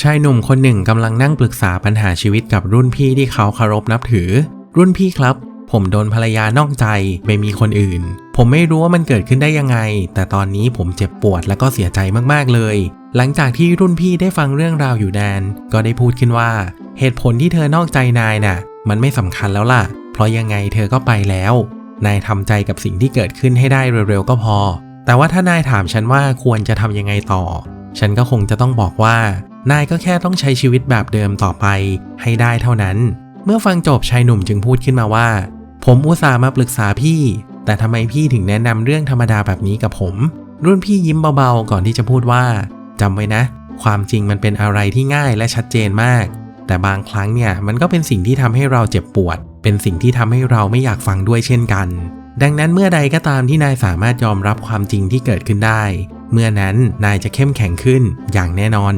ชายหนุ่มคนหนึ่งกำลังนั่งปรึกษาปัญหาชีวิตกับรุ่นพี่ที่เขาเคารพนับถือ รุ่นพี่ครับ ผมโดนภรรยานอกใจไปมีคนอื่น ผมไม่รู้ว่ามันเกิดขึ้นได้ยังไง แต่ตอนนี้ผมเจ็บปวดและก็เสียใจมากๆเลย หลังจากที่รุ่นพี่ได้ฟังเรื่องราวอยู่นาน ก็ได้พูดขึ้นว่า เหตุผลที่เธอนอกใจนายน่ะ มันไม่สำคัญแล้วล่ะ เพราะยังไงเธอก็ไปแล้ว นายทำใจกับสิ่งที่เกิดขึ้นให้ได้เร็วๆก็พอ แต่ว่าถ้านายถามฉันว่าควรจะทำยังไงต่อ ฉันก็คงจะต้องบอกว่า นายก็แค่ต้องใช้ชีวิตแบบเดิมต่อไปให้ได้เท่านั้น เมื่อฟังจบชายหนุ่มจึงพูดขึ้นมาว่า ผมอุตส่าห์มาปรึกษาพี่ แต่ทำไมพี่ถึงแนะนำเรื่องธรรมดาแบบนี้กับผม รุ่นพี่ยิ้มเบาๆก่อนที่จะพูดว่าจำไว้นะ ความจริงมันเป็นอะไรที่ง่ายและชัดเจนมาก แต่บางครั้งเนี่ยมันก็เป็นสิ่งที่ทำให้เราเจ็บปวด เป็นสิ่งที่ทำให้เราไม่อยากฟังด้วยเช่นกัน ดังนั้นเมื่อใดก็ตามที่นายสามารถยอมรับความจริงที่เกิดขึ้นได้ เมื่อนั้นนายจะเข้มแข็งขึ้นอย่างแน่นอน